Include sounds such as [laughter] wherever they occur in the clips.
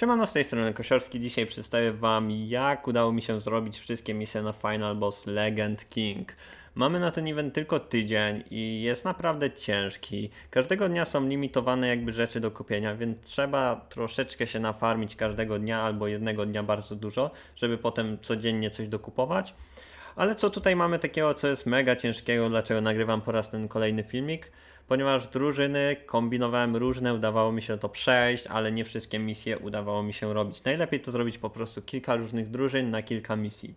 Siemano, z tej strony Kosiorski. Dzisiaj przedstawię Wam, jak udało mi się zrobić wszystkie misje na Final Boss Legend King. Mamy na ten event tylko tydzień i jest naprawdę ciężki. Każdego dnia są limitowane jakby rzeczy do kupienia, więc trzeba troszeczkę się nafarmić każdego dnia albo jednego dnia bardzo dużo, żeby potem codziennie coś dokupować. Ale co tutaj mamy takiego, co jest mega ciężkiego, dlaczego nagrywam po raz ten kolejny filmik? Ponieważ drużyny kombinowałem różne, udawało mi się to przejść, ale nie wszystkie misje udawało mi się robić. Najlepiej to zrobić po prostu kilka różnych drużyn na kilka misji.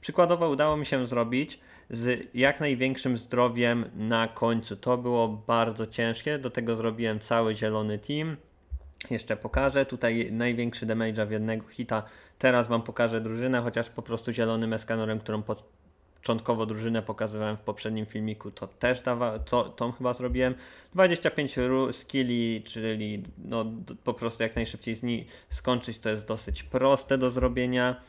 Przykładowo udało mi się zrobić z jak największym zdrowiem na końcu. To było bardzo ciężkie, do tego zrobiłem cały zielony team. Jeszcze pokażę tutaj największy damage w jednego hita. Teraz wam pokażę drużynę, chociaż po prostu zielonym eskanorem, którą początkowo drużynę pokazywałem w poprzednim filmiku, to też dawa, to, tą chyba zrobiłem. 25 ru- skilli, czyli no, po prostu jak najszybciej z nich skończyć, to jest dosyć proste do zrobienia.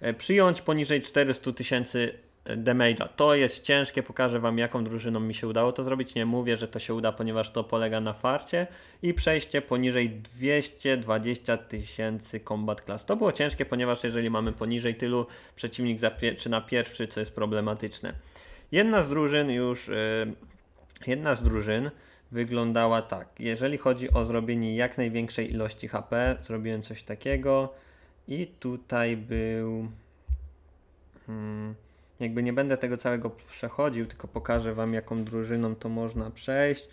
E, Przyjąć poniżej 400 tysięcy damage'a. To jest ciężkie, pokażę wam jaką drużyną mi się udało to zrobić. Nie mówię, że to się uda, ponieważ to polega na farcie i przejście poniżej 220 tysięcy combat class. To było ciężkie, ponieważ jeżeli mamy poniżej tylu, przeciwnik zaczyna pierwszy, co jest problematyczne. Jedna z drużyn już, yy, jedna z drużyn wyglądała tak. Jeżeli chodzi o zrobienie jak największej ilości HP, zrobiłem coś takiego i tutaj był Hmm, jakby nie będę tego całego przechodził, tylko pokażę Wam, jaką drużyną to można przejść.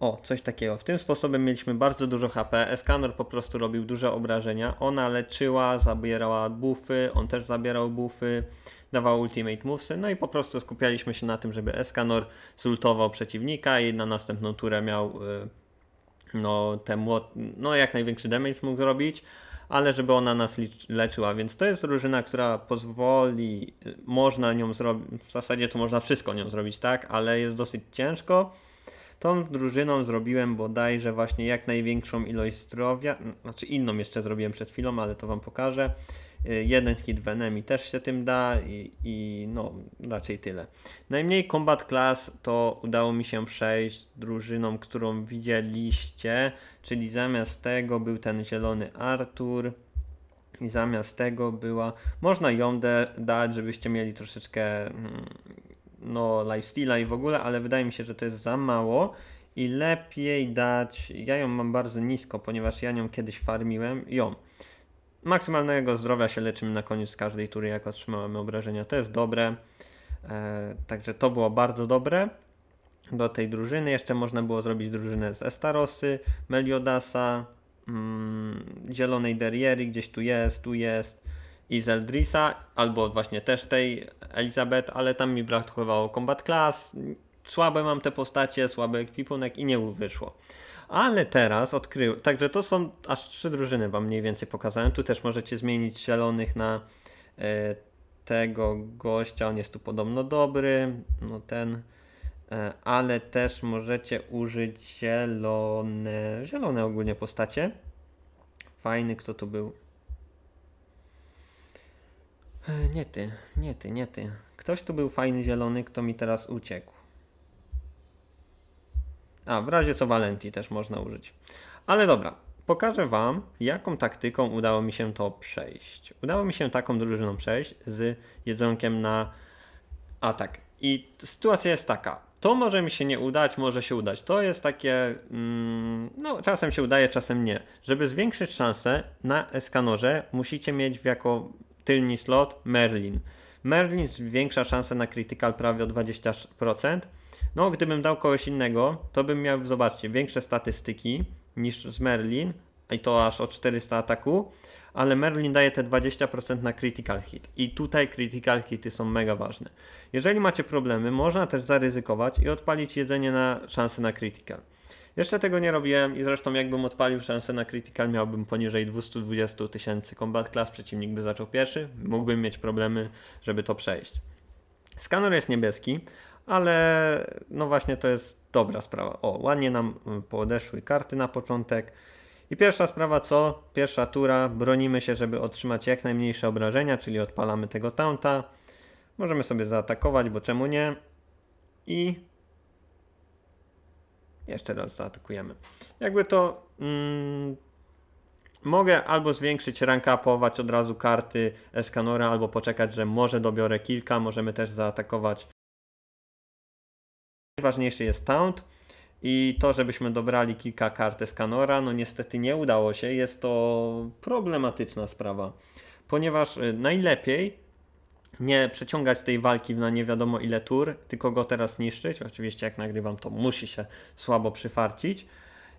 O, coś takiego. W tym sposobem mieliśmy bardzo dużo HP. Eskanor po prostu robił duże obrażenia. Ona leczyła, zabierała buffy, on też zabierał buffy, dawał ultimate movesy. No i po prostu skupialiśmy się na tym, żeby Eskanor zultował przeciwnika i na następną turę miał y, no, no jak największy damage mógł zrobić, ale żeby ona nas leczyła, więc to jest drużyna, która pozwoli, można nią zrobić, w zasadzie to można wszystko nią zrobić, tak, ale jest dosyć ciężko. Tą drużyną zrobiłem bodajże właśnie jak największą ilość zdrowia, znaczy inną jeszcze zrobiłem przed chwilą, ale to wam pokażę. Y, Jeden hit w enemy też się tym da i, i no raczej tyle. Najmniej combat class to udało mi się przejść drużyną, którą widzieliście, czyli zamiast tego był ten zielony Artur i zamiast tego była, można ją dać, żebyście mieli troszeczkę mm, no lifestyle'a i w ogóle, ale wydaje mi się, że to jest za mało i lepiej dać, ja ją mam bardzo nisko, ponieważ ja nią kiedyś farmiłem, ją. Maksymalnego zdrowia się leczymy na koniec każdej tury, jak otrzymamy obrażenia. To jest dobre. E, także to było bardzo dobre. Do tej drużyny jeszcze można było zrobić drużynę z Estarosy, Meliodasa, mm, Zielonej Derriery, gdzieś tu jest, tu jest i z Eldrisa, albo właśnie też tej Elizabeth, ale tam mi brakowało combat class. Słabe mam te postacie, słaby ekwipunek i nie wyszło. Ale teraz odkryłem, także to są aż trzy drużyny wam mniej więcej pokazałem. Tu też możecie zmienić zielonych na e, tego gościa, on jest tu podobno dobry, no ten, e, ale też możecie użyć zielone, zielone ogólnie postacie. Fajny, kto tu był? E, Nie ty, nie ty, nie ty. Ktoś tu był fajny zielony, kto mi teraz uciekł. A, w razie co Valenti też można użyć. Ale dobra, pokażę Wam, jaką taktyką udało mi się to przejść. Udało mi się taką drużyną przejść z jedzonkiem na atak. I sytuacja jest taka. To może mi się nie udać, może się udać. To jest takie, mm, no czasem się udaje, czasem nie. Żeby zwiększyć szansę na eskanorze, musicie mieć jako tylni slot Merlin. Merlin zwiększa szansę na critical prawie o 20%. No, gdybym dał kogoś innego, to bym miał, zobaczcie, większe statystyki niż z Merlin, i to aż o 400 ataku, ale Merlin daje te 20% na critical hit. I tutaj critical hity są mega ważne. Jeżeli macie problemy, można też zaryzykować i odpalić jedzenie na szansę na critical. Jeszcze tego nie robiłem i zresztą jakbym odpalił szansę na critical, miałbym poniżej 220 tysięcy combat class, przeciwnik by zaczął pierwszy, mógłbym mieć problemy, żeby to przejść. Skanor jest niebieski, ale no właśnie to jest dobra sprawa. O, ładnie nam y, podeszły karty na początek. I pierwsza sprawa co? Pierwsza tura, bronimy się, żeby otrzymać jak najmniejsze obrażenia, czyli odpalamy tego taunta. Możemy sobie zaatakować, bo czemu nie? I jeszcze raz zaatakujemy. Jakby to mm, Mogę albo zwiększyć rank upować od razu karty Escanora, albo poczekać, że może dobiorę kilka, możemy też zaatakować. Najważniejszy jest taunt i to, żebyśmy dobrali kilka kart Escanora, no niestety nie udało się, jest to problematyczna sprawa, ponieważ y, najlepiej nie przeciągać tej walki na nie wiadomo ile tur, tylko go teraz niszczyć. Oczywiście jak nagrywam to musi się słabo przyfarcić.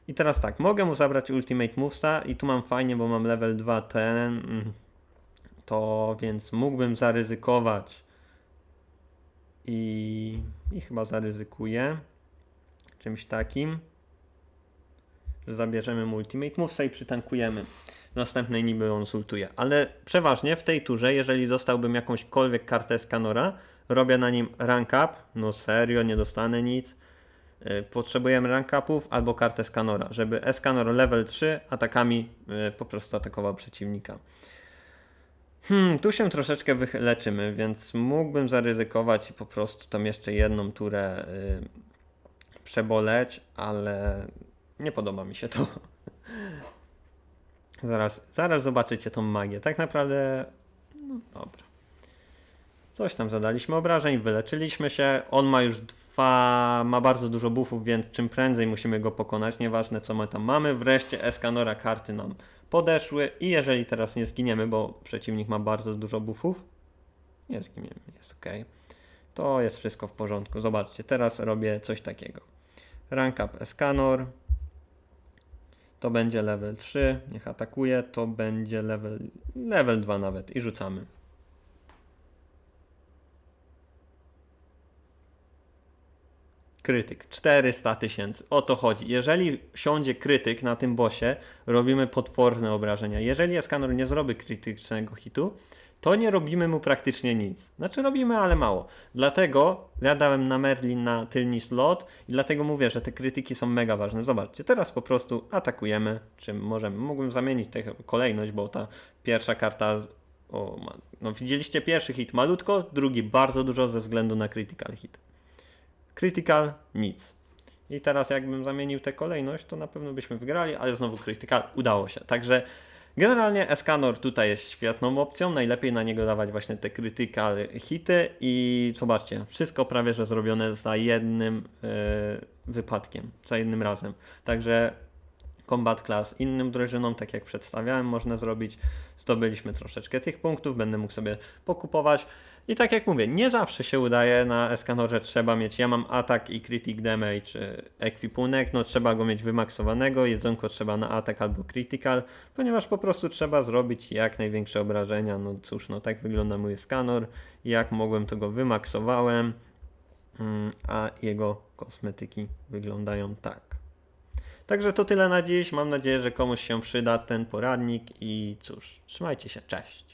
I teraz tak, mogę mu zabrać Ultimate Movesa i tu mam fajnie, bo mam level 2 ten, mm, to więc mógłbym zaryzykować i, i chyba zaryzykuję czymś takim, że zabierzemy mu Ultimate Movesa i przytankujemy. Następnej niby on sultuje, ale przeważnie w tej turze, jeżeli dostałbym jakąśkolwiek kartę Skanora, robię na nim rank up, no serio, nie dostanę nic. Y, Potrzebujemy rank upów albo kartę Skanora, żeby Escanor level 3 atakami y, po prostu atakował przeciwnika. Hmm, tu się troszeczkę wyleczymy, więc mógłbym zaryzykować i po prostu tam jeszcze jedną turę y, przeboleć, ale nie podoba mi się to. [laughs] Zaraz, zaraz zobaczycie tą magię. Tak naprawdę, no dobra. Coś tam zadaliśmy obrażeń, wyleczyliśmy się. On ma już dwa, ma bardzo dużo buffów, więc czym prędzej musimy go pokonać, nieważne co my tam mamy. Wreszcie Escanora karty nam podeszły i jeżeli teraz nie zginiemy, bo przeciwnik ma bardzo dużo buffów, nie zginiemy, jest ok. To jest wszystko w porządku. Zobaczcie, teraz robię coś takiego. Rank up Escanor. To będzie level 3, niech atakuje, to będzie level, level 2 nawet i rzucamy. Krytyk 400 tysięcy. O to chodzi. Jeżeli siądzie krytyk na tym bosie, robimy potworne obrażenia. Jeżeli Escanor nie zrobi krytycznego hitu, to nie robimy mu praktycznie nic. Znaczy robimy, ale mało. Dlatego ja dałem na Merlin na tylny slot i dlatego mówię, że te krytyki są mega ważne. Zobaczcie, teraz po prostu atakujemy, czy możemy. Mógłbym zamienić tę kolejność, bo ta pierwsza karta... O, no widzieliście pierwszy hit malutko, drugi bardzo dużo ze względu na critical hit. Critical nic. I teraz jakbym zamienił tę kolejność, to na pewno byśmy wygrali, ale znowu Critical udało się. Także generalnie Escanor tutaj jest świetną opcją. Najlepiej na niego dawać właśnie te Critical hity i zobaczcie, wszystko prawie że zrobione za jednym e, wypadkiem, za jednym razem. Także Combat Class innym drużynom, tak jak przedstawiałem, można zrobić. Zdobyliśmy troszeczkę tych punktów, będę mógł sobie pokupować. I tak jak mówię, nie zawsze się udaje na Eskanorze trzeba mieć, ja mam atak i critic damage y, ekwipunek, no trzeba go mieć wymaksowanego, jedzonko trzeba na atak albo critical, ponieważ po prostu trzeba zrobić jak największe obrażenia, no cóż, no tak wygląda mój Escanor, jak mogłem to go wymaksowałem, mm, a jego kosmetyki wyglądają tak. Także to tyle na dziś. Mam nadzieję, że komuś się przyda ten poradnik i cóż, trzymajcie się. Cześć.